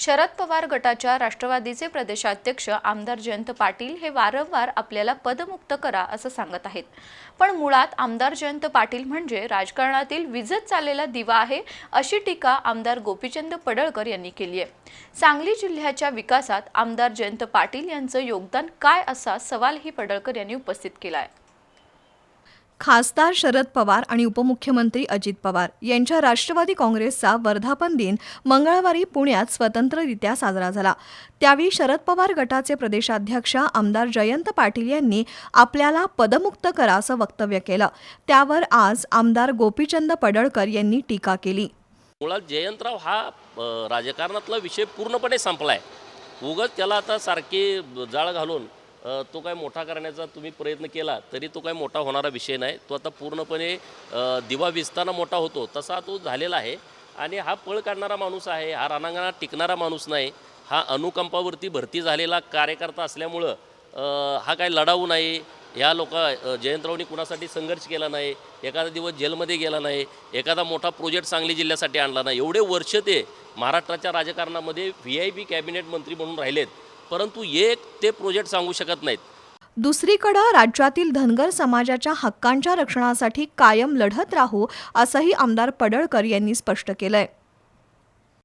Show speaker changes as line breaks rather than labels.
शरद पवार गटाच्या राष्ट्रवादीचे प्रदेशाध्यक्ष आमदार जयंत पाटील हे वारंवार आपल्याला पदमुक्त करा असं सांगत आहेत. पण मुळात आमदार जयंत पाटील म्हणजे राजकारणातील विजत चाललेला दिवा आहे अशी टीका आमदार गोपीचंद पडळकर यांनी केली आहे. सांगली जिल्ह्याच्या विकासात आमदार जयंत पाटील यांचं योगदान काय असा सवालही पडळकर यांनी उपस्थित केला आहे.
खासदार शरद पवार आणि उपमुख्यमंत्री अजित पवार यांच्या राष्ट्रवादी काँग्रेसचा वर्धापन दिन मंगळवारी पुण्यात स्वतंत्ररित्या साजरा झाला. त्यावेळी शरद पवार गटाचे प्रदेशाध्यक्ष आमदार जयंत पाटील यांनी आपल्याला पदमुक्त करा असं वक्तव्य केलं. त्यावर आज आमदार गोपीचंद पडळकर यांनी टीका केली.
मुळात जयंतराव हा राजकारणातला विषय पूर्णपणे संपला आहे उगाच त्याला आता सारखे जाळ घालून तो काय मोठा करण्याचा तुम्ही प्रयत्न केला तरी तो काय मोठा होणारा विषय नाही. तो आता पूर्णपणे दिवा विजताना मोठा होतो तसा तो झालेला आहे. आणि हा पळ काढणारा माणूस आहे हा रानांगणात टिकणारा माणूस नाही हा अनुकंपावरती भरती झालेला कार्यकर्ता असल्यामुळं हा काय लढाऊ नाही. ह्या लोक जयंतरावनी कुणासाठी संघर्ष केला नाही एखादा दिवस जेलमध्ये गेला नाही एखादा मोठा प्रोजेक्ट सांगली जिल्ह्यासाठी आणला नाही. एवढे वर्ष ते महाराष्ट्राच्या राजकारणामध्ये व्ही आय पी कॅबिनेट मंत्री म्हणून राहिलेत. परंतु एक ते प्रोजेक्ट सांगू शकत नाहीत.
दुसरीकडं राज्यातील धनगर समाजाच्या हक्कांच्या रक्षणासाठी कायम लढत राहू असंही आमदार पडळकर यांनी स्पष्ट केलंय.